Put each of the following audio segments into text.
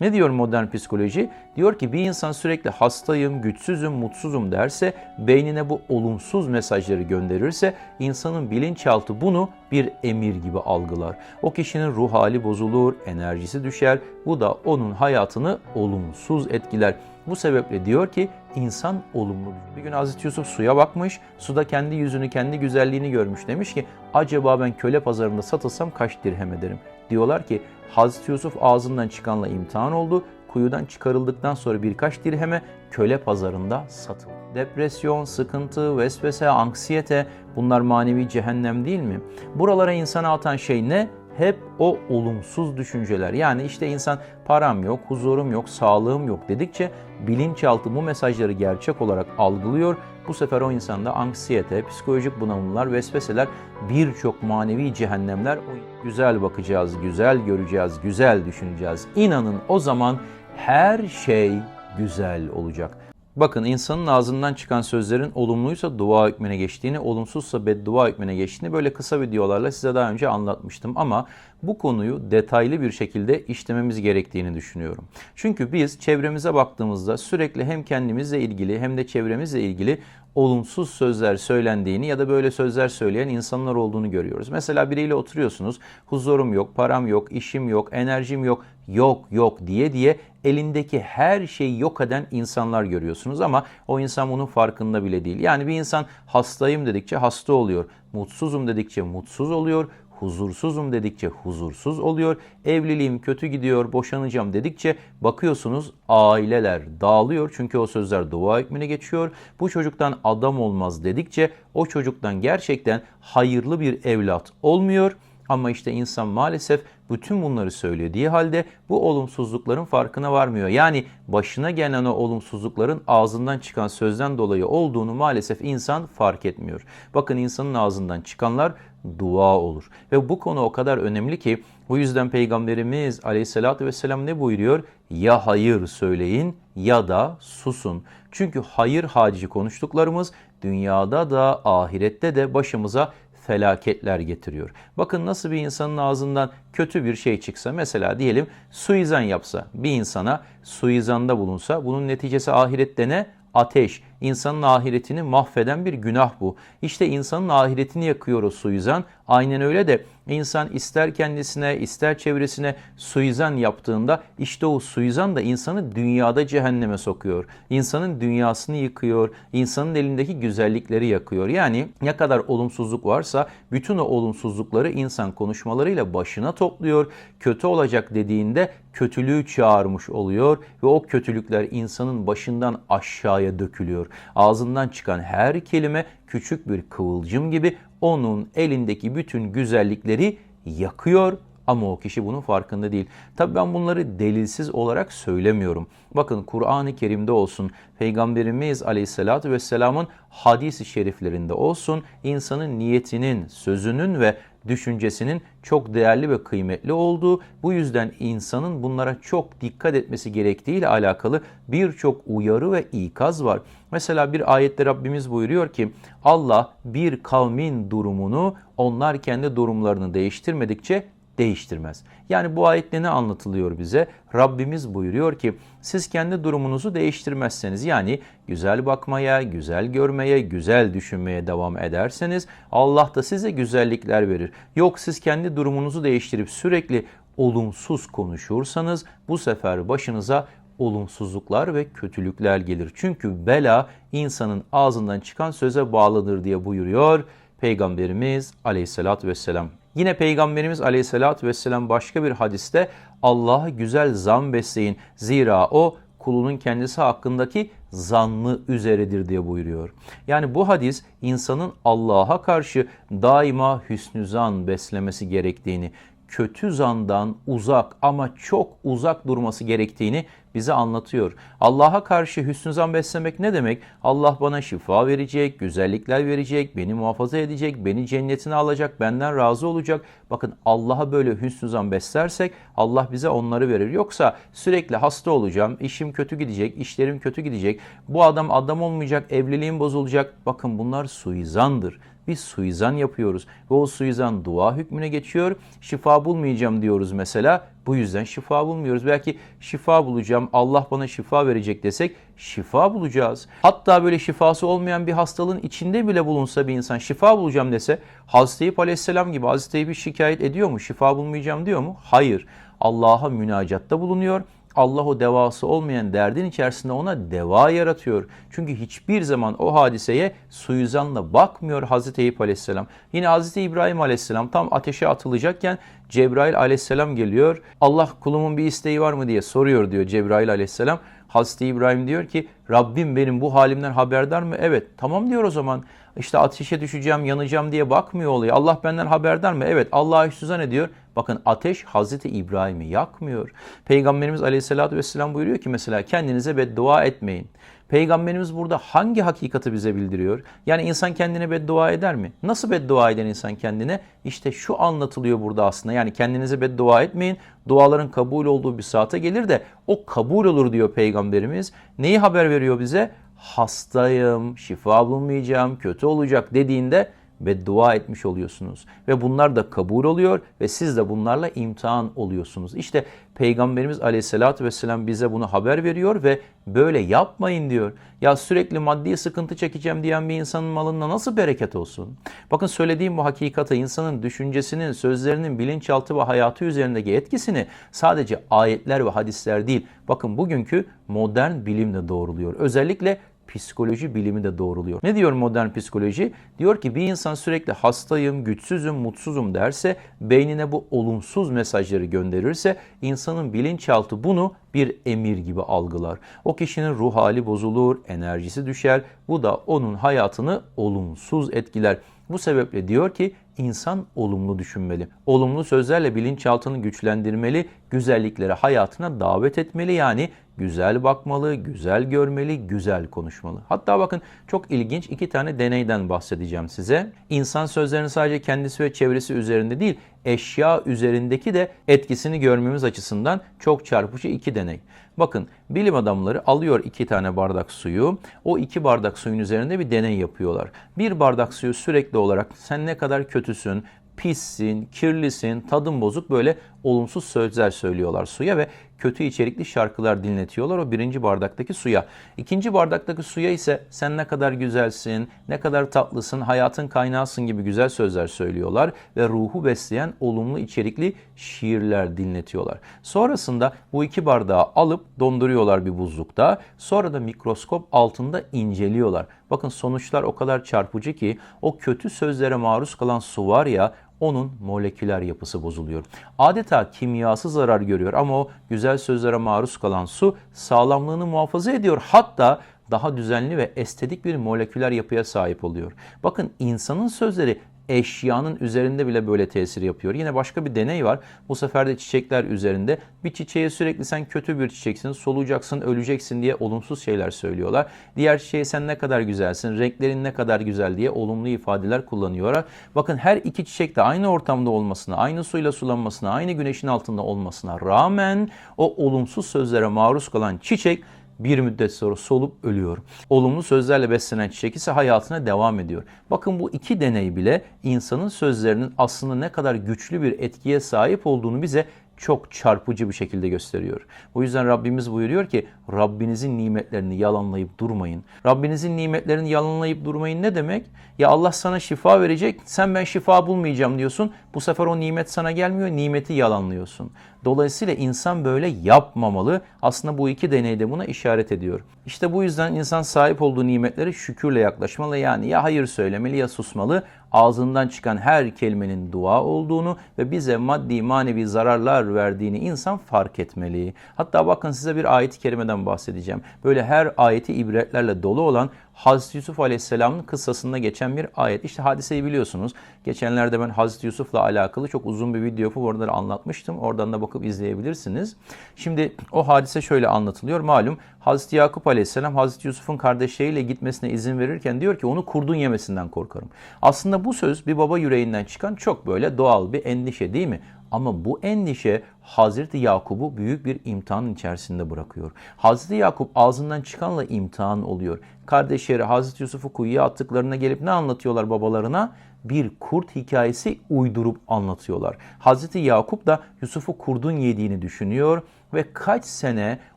Ne diyor modern psikoloji? Diyor ki bir insan sürekli hastayım, güçsüzüm, mutsuzum derse, beynine bu olumsuz mesajları gönderirse insanın bilinçaltı bunu bir emir gibi algılar. O kişinin ruh hali bozulur, enerjisi düşer. Bu da onun hayatını olumsuz etkiler. Bu sebeple diyor ki insan olumlu. Bir gün Hazreti Yusuf suya bakmış, suda kendi yüzünü, kendi güzelliğini görmüş. Demiş ki acaba ben köle pazarında satılsam kaç dirhem ederim? Diyorlar ki Hazreti Yusuf ağzından çıkanla imtihan oldu. Kuyudan çıkarıldıktan sonra birkaç dirheme köle pazarında satıldı. Depresyon, sıkıntı, vesvese, anksiyete bunlar manevi cehennem değil mi? Buralara insana atan şey ne? Hep o olumsuz düşünceler. Yani işte insan param yok, huzurum yok, sağlığım yok dedikçe bilinçaltı bu mesajları gerçek olarak algılıyor. Bu sefer o insanda anksiyete, psikolojik bunalımlar, vesveseler, birçok manevi cehennemler. Güzel bakacağız, güzel göreceğiz, güzel düşüneceğiz. İnanın o zaman her şey güzel olacak. Bakın insanın ağzından çıkan sözlerin olumluysa dua hükmüne geçtiğini, olumsuzsa beddua hükmüne geçtiğini böyle kısa videolarla size daha önce anlatmıştım. Ama bu konuyu detaylı bir şekilde işlememiz gerektiğini düşünüyorum. Çünkü biz çevremize baktığımızda sürekli hem kendimizle ilgili hem de çevremizle ilgili olumsuz sözler söylendiğini ya da böyle sözler söyleyen insanlar olduğunu görüyoruz. Mesela biriyle oturuyorsunuz, huzurum yok, param yok, işim yok, enerjim yok, yok yok diye diye elindeki her şeyi yok eden insanlar görüyorsunuz ama o insan bunun farkında bile değil. Yani bir insan hastayım dedikçe hasta oluyor, mutsuzum dedikçe mutsuz oluyor, huzursuzum dedikçe huzursuz oluyor. Evliliğim kötü gidiyor, boşanacağım dedikçe bakıyorsunuz aileler dağılıyor. Çünkü o sözler dua hükmüne geçiyor. Bu çocuktan adam olmaz dedikçe o çocuktan gerçekten hayırlı bir evlat olmuyor. Ama işte insan maalesef bütün bunları söylediği halde bu olumsuzlukların farkına varmıyor. Yani başına gelen o olumsuzlukların ağzından çıkan sözden dolayı olduğunu maalesef insan fark etmiyor. Bakın insanın ağzından çıkanlar dua olur. Ve bu konu o kadar önemli ki bu yüzden Peygamberimiz aleyhissalatü vesselam ne buyuruyor? Ya hayır söyleyin ya da susun. Çünkü hayır hacı konuştuklarımız dünyada da ahirette de başımıza felaketler getiriyor. Bakın nasıl bir insanın ağzından kötü bir şey çıksa mesela diyelim suizan yapsa bir insana suizanda bulunsa bunun neticesi ahirette ne? Ateş. İnsanın ahiretini mahveden bir günah bu. İşte insanın ahiretini yakıyor o suizan. Aynen öyle de insan ister kendisine ister çevresine suizan yaptığında işte o suizan da insanı dünyada cehenneme sokuyor. İnsanın dünyasını yıkıyor. insanın elindeki güzellikleri yakıyor. Yani ne kadar olumsuzluk varsa bütün o olumsuzlukları insan konuşmalarıyla başına topluyor. Kötü olacak dediğinde kötülüğü çağırmış oluyor ve o kötülükler insanın başından aşağıya dökülüyor. Ağzından çıkan her kelime küçük bir kıvılcım gibi onun elindeki bütün güzellikleri yakıyor ama o kişi bunun farkında değil. Tabi ben bunları delilsiz olarak söylemiyorum. Bakın Kur'an-ı Kerim'de olsun, Peygamberimiz Aleyhisselatü Vesselam'ın hadis-i şeriflerinde olsun, insanın niyetinin, sözünün ve düşüncesinin çok değerli ve kıymetli olduğu, bu yüzden insanın bunlara çok dikkat etmesi gerektiği ile alakalı birçok uyarı ve ikaz var. Mesela bir ayette Rabbimiz buyuruyor ki Allah bir kavmin durumunu onlar kendi durumlarını değiştirmedikçe değiştirmez. Yani bu ayette ne anlatılıyor bize? Rabbimiz buyuruyor ki siz kendi durumunuzu değiştirmezseniz yani güzel bakmaya, güzel görmeye, güzel düşünmeye devam ederseniz Allah da size güzellikler verir. Yok siz kendi durumunuzu değiştirip sürekli olumsuz konuşursanız bu sefer başınıza olumsuzluklar ve kötülükler gelir. Çünkü bela insanın ağzından çıkan söze bağlıdır diye buyuruyor Peygamberimiz aleyhissalatü vesselam. Yine Peygamberimiz aleyhissalatü vesselam başka bir hadiste Allah'a güzel zan besleyin. Zira o kulunun kendisi hakkındaki zanlı üzeredir diye buyuruyor. Yani bu hadis insanın Allah'a karşı daima hüsnü zan beslemesi gerektiğini, kötü zandan uzak ama çok uzak durması gerektiğini bize anlatıyor. Allah'a karşı hüsnü zan beslemek ne demek? Allah bana şifa verecek, güzellikler verecek, beni muhafaza edecek, beni cennetine alacak, benden razı olacak. Bakın Allah'a böyle hüsnü zan beslersek Allah bize onları verir. Yoksa sürekli hasta olacağım, işim kötü gidecek, işlerim kötü gidecek, bu adam adam olmayacak, evliliğim bozulacak. Bakın bunlar suizandır. Bir suizan yapıyoruz. Ve o suizan dua hükmüne geçiyor. Şifa bulmayacağım diyoruz mesela. Bu yüzden şifa bulmuyoruz. Belki şifa bulacağım, Allah bana şifa verecek desek şifa bulacağız. Hatta böyle şifası olmayan bir hastalığın içinde bile bulunsa bir insan şifa bulacağım dese Hazreti Eyüp Aleyhisselam gibi Hazreti Eyüp'ü şikayet ediyor mu? Şifa bulmayacağım diyor mu? Hayır. Allah'a münacatta bulunuyor. Allah o devası olmayan derdin içerisinde ona deva yaratıyor. Çünkü hiçbir zaman o hadiseye suizanla bakmıyor Hazreti Eyüp Aleyhisselam. Yine Hazreti İbrahim Aleyhisselam tam ateşe atılacakken Cebrail Aleyhisselam geliyor. Allah kulumun bir isteği var mı diye soruyor diyor Cebrail Aleyhisselam. Hazreti İbrahim diyor ki Rabbim benim bu halimden haberdar mı? Evet tamam diyor o zaman. İşte ateşe düşeceğim, yanacağım diye bakmıyor oluyor. Allah benden haberdar mı? Evet Allah'a üstüze ne diyor? Bakın ateş Hazreti İbrahim'i yakmıyor. Peygamberimiz Aleyhisselatü Vesselam buyuruyor ki mesela kendinize beddua etmeyin. Peygamberimiz burada hangi hakikati bize bildiriyor? Yani insan kendine beddua eder mi? Nasıl beddua eder insan kendine? İşte şu anlatılıyor burada aslında. Yani kendinize beddua etmeyin. Duaların kabul olduğu bir saate gelir de o kabul olur diyor Peygamberimiz. Neyi haber veriyor bize? Hastayım, şifa bulmayacağım, kötü olacak dediğinde beddua etmiş oluyorsunuz. Ve bunlar da kabul oluyor ve siz de bunlarla imtihan oluyorsunuz. İşte Peygamberimiz aleyhissalatü vesselam bize bunu haber veriyor ve böyle yapmayın diyor. Ya sürekli maddi sıkıntı çekeceğim diyen bir insanın malında nasıl bereket olsun? Bakın söylediğim bu hakikate insanın düşüncesinin, sözlerinin bilinçaltı ve hayatı üzerindeki etkisini sadece ayetler ve hadisler değil. Bakın bugünkü modern bilim de doğruluyor. Özellikle psikoloji bilimi de doğruluyor. Ne diyor modern psikoloji? Diyor ki bir insan sürekli hastayım, güçsüzüm, mutsuzum derse, beynine bu olumsuz mesajları gönderirse insanın bilinçaltı bunu bir emir gibi algılar. O kişinin ruh hali bozulur, enerjisi düşer. Bu da onun hayatını olumsuz etkiler. Bu sebeple diyor ki insan olumlu düşünmeli. Olumlu sözlerle bilinçaltını güçlendirmeli, güzelliklere hayatına davet etmeli yani güzel bakmalı, güzel görmeli, güzel konuşmalı. Hatta bakın çok ilginç iki tane deneyden bahsedeceğim size. İnsan sözlerini sadece kendisi ve çevresi üzerinde değil, eşya üzerindeki de etkisini görmemiz açısından çok çarpıcı iki deney. Bakın bilim adamları alıyor iki tane bardak suyu. O iki bardak suyun üzerinde bir deney yapıyorlar. Bir bardak suyu sürekli olarak sen ne kadar kötüsün, pissin, kirlisin, tadın bozuk böyle olumsuz sözler söylüyorlar suya ve kötü içerikli şarkılar dinletiyorlar o birinci bardaktaki suya. İkinci bardaktaki suya ise sen ne kadar güzelsin, ne kadar tatlısın, hayatın kaynağısın gibi güzel sözler söylüyorlar ve ruhu besleyen olumlu içerikli şiirler dinletiyorlar. Sonrasında bu iki bardağı alıp donduruyorlar bir buzlukta. Sonra da mikroskop altında inceliyorlar. Bakın sonuçlar o kadar çarpıcı ki o kötü sözlere maruz kalan su var ya onun moleküler yapısı bozuluyor. Adeta kimyası zarar görüyor ama o güzel sözlere maruz kalan su sağlamlığını muhafaza ediyor. Hatta daha düzenli ve estetik bir moleküler yapıya sahip oluyor. Bakın insanın sözleri eşyanın üzerinde bile böyle tesir yapıyor. Yine başka bir deney var. Bu sefer de çiçekler üzerinde. Bir çiçeğe sürekli sen kötü bir çiçeksin, solucaksın, öleceksin diye olumsuz şeyler söylüyorlar. Diğer çiçeğe sen ne kadar güzelsin, renklerin ne kadar güzel diye olumlu ifadeler kullanıyorlar. Bakın her iki çiçek de aynı ortamda olmasına, aynı suyla sulanmasına, aynı güneşin altında olmasına rağmen o olumsuz sözlere maruz kalan çiçek bir müddet sonra solup ölüyor. Olumlu sözlerle beslenen çiçek ise hayatına devam ediyor. Bakın bu iki deney bile insanın sözlerinin aslında ne kadar güçlü bir etkiye sahip olduğunu bize çok çarpıcı bir şekilde gösteriyor. O yüzden Rabbimiz buyuruyor ki Rabbinizin nimetlerini yalanlayıp durmayın. Rabbinizin nimetlerini yalanlayıp durmayın ne demek? Ya Allah sana şifa verecek, sen ben şifa bulmayacağım diyorsun. Bu sefer o nimet sana gelmiyor, nimeti yalanlıyorsun. Dolayısıyla insan böyle yapmamalı. Aslında bu iki deney de buna işaret ediyor. İşte bu yüzden insan sahip olduğu nimetleri şükürle yaklaşmalı. Yani ya hayır söylemeli ya susmalı. Ağzından çıkan her kelimenin dua olduğunu ve bize maddi manevi zararlar verdiğini insan fark etmeli. Hatta bakın size bir ayet-i kerimeden bahsedeceğim. Böyle her ayeti ibretlerle dolu olan Hazreti Yusuf Aleyhisselam'ın kıssasında geçen bir ayet. İşte hadiseyi biliyorsunuz. Geçenlerde ben Hazreti Yusuf'la alakalı çok uzun bir video yapıp oraları anlatmıştım. Oradan da bakıp izleyebilirsiniz. Şimdi o hadise şöyle anlatılıyor. Malum Hazreti Yakup Aleyhisselam Hazreti Yusuf'un kardeşleriyle gitmesine izin verirken diyor ki onu kurdun yemesinden korkarım. Aslında bu söz bir baba yüreğinden çıkan çok böyle doğal bir endişe değil mi? Ama bu endişe Hazreti Yakup'u büyük bir imtihanın içerisinde bırakıyor. Hazreti Yakup ağzından çıkanla imtihan oluyor. Kardeşleri Hazreti Yusuf'u kuyuya attıklarına gelip ne anlatıyorlar babalarına? Bir kurt hikayesi uydurup anlatıyorlar. Hazreti Yakup da Yusuf'u kurdun yediğini düşünüyor ve kaç sene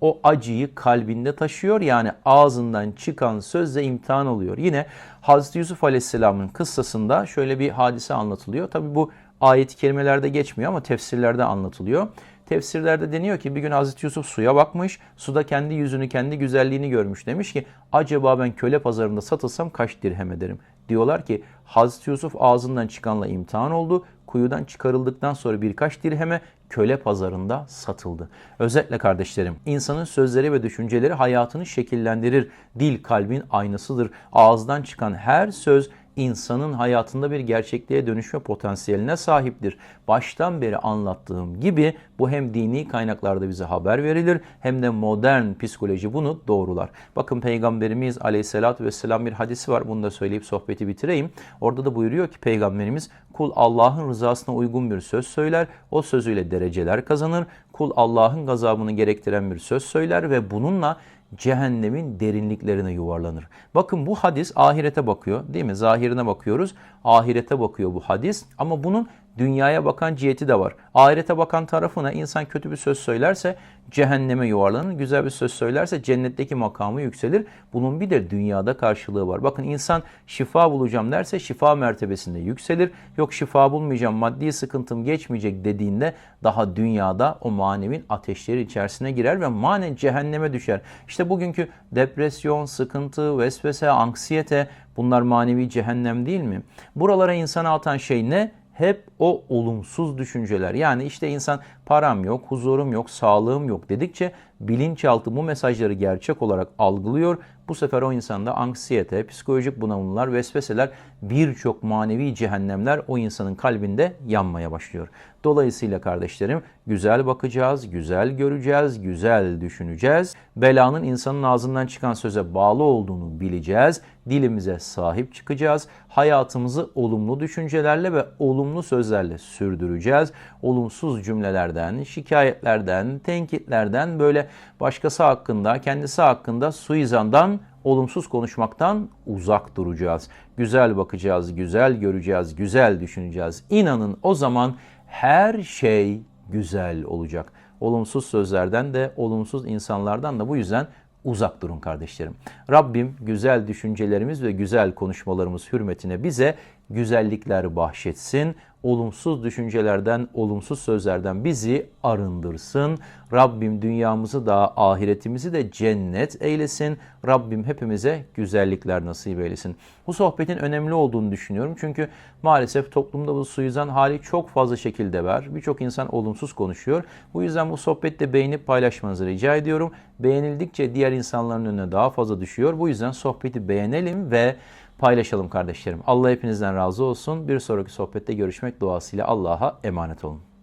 o acıyı kalbinde taşıyor. Yani ağzından çıkan sözle imtihan oluyor. Yine Hazreti Yusuf Aleyhisselam'ın kıssasında şöyle bir hadise anlatılıyor. Tabi bu ayet-i kerimelerde geçmiyor ama tefsirlerde anlatılıyor. Tefsirlerde deniyor ki bir gün Hazreti Yusuf suya bakmış, suda kendi yüzünü, kendi güzelliğini görmüş. Demiş ki acaba ben köle pazarında satılsam kaç dirhem ederim? Diyorlar ki Hazreti Yusuf ağzından çıkanla imtihan oldu. Kuyudan çıkarıldıktan sonra birkaç dirheme köle pazarında satıldı. Özetle kardeşlerim, insanın sözleri ve düşünceleri hayatını şekillendirir. Dil kalbin aynasıdır. Ağızdan çıkan her söz insanın hayatında bir gerçekliğe dönüşme potansiyeline sahiptir. Baştan beri anlattığım gibi bu hem dini kaynaklarda bize haber verilir hem de modern psikoloji bunu doğrular. Bakın Peygamberimiz aleyhissalatü vesselam bir hadisi var. Bunu da söyleyip sohbeti bitireyim. Orada da buyuruyor ki Peygamberimiz kul Allah'ın rızasına uygun bir söz söyler. O sözüyle dereceler kazanır. Kul Allah'ın gazabını gerektiren bir söz söyler ve bununla cehennemin derinliklerine yuvarlanır. Bakın bu hadis ahirete bakıyor değil mi? Zahirine bakıyoruz. Ahirete bakıyor bu hadis ama bunun dünyaya bakan ciheti de var. Ahirete bakan tarafına insan kötü bir söz söylerse cehenneme yuvarlanır. Güzel bir söz söylerse cennetteki makamı yükselir. Bunun bir de dünyada karşılığı var. Bakın insan şifa bulacağım derse şifa mertebesinde yükselir. Yok şifa bulmayacağım, maddi sıkıntım geçmeyecek dediğinde daha dünyada o manevin ateşleri içerisine girer ve manen cehenneme düşer. İşte bugünkü depresyon, sıkıntı, vesvese, anksiyete bunlar manevi cehennem değil mi? Buralara insana atan şey ne? Hep o olumsuz düşünceler. Yani işte insan param yok, huzurum yok, sağlığım yok dedikçe bilinçaltı bu mesajları gerçek olarak algılıyor. Bu sefer o insanda anksiyete, psikolojik bunalımlar, vesveseler, birçok manevi cehennemler o insanın kalbinde yanmaya başlıyor. Dolayısıyla kardeşlerim güzel bakacağız, güzel göreceğiz, güzel düşüneceğiz. Belanın insanın ağzından çıkan söze bağlı olduğunu bileceğiz. Dilimize sahip çıkacağız. Hayatımızı olumlu düşüncelerle ve olumlu sözlerle sürdüreceğiz. Olumsuz cümlelerden, şikayetlerden, tenkitlerden böyle başkası hakkında, kendisi hakkında suizandan olumsuz konuşmaktan uzak duracağız. Güzel bakacağız, güzel göreceğiz, güzel düşüneceğiz. İnanın o zaman her şey güzel olacak. Olumsuz sözlerden de, olumsuz insanlardan da bu yüzden uzak durun kardeşlerim. Rabbim güzel düşüncelerimiz ve güzel konuşmalarımız hürmetine bize güzellikler bahşetsin. Olumsuz düşüncelerden, olumsuz sözlerden bizi arındırsın. Rabbim dünyamızı da ahiretimizi de cennet eylesin. Rabbim hepimize güzellikler nasip eylesin. Bu sohbetin önemli olduğunu düşünüyorum. Çünkü maalesef toplumda bu suizan hali çok fazla şekilde var. Birçok insan olumsuz konuşuyor. Bu yüzden bu sohbette beğenip paylaşmanızı rica ediyorum. Beğenildikçe diğer insanların önüne daha fazla düşüyor. Bu yüzden sohbeti beğenelim ve paylaşalım kardeşlerim. Allah hepinizden razı olsun. Bir sonraki sohbette görüşmek duasıyla Allah'a emanet olun.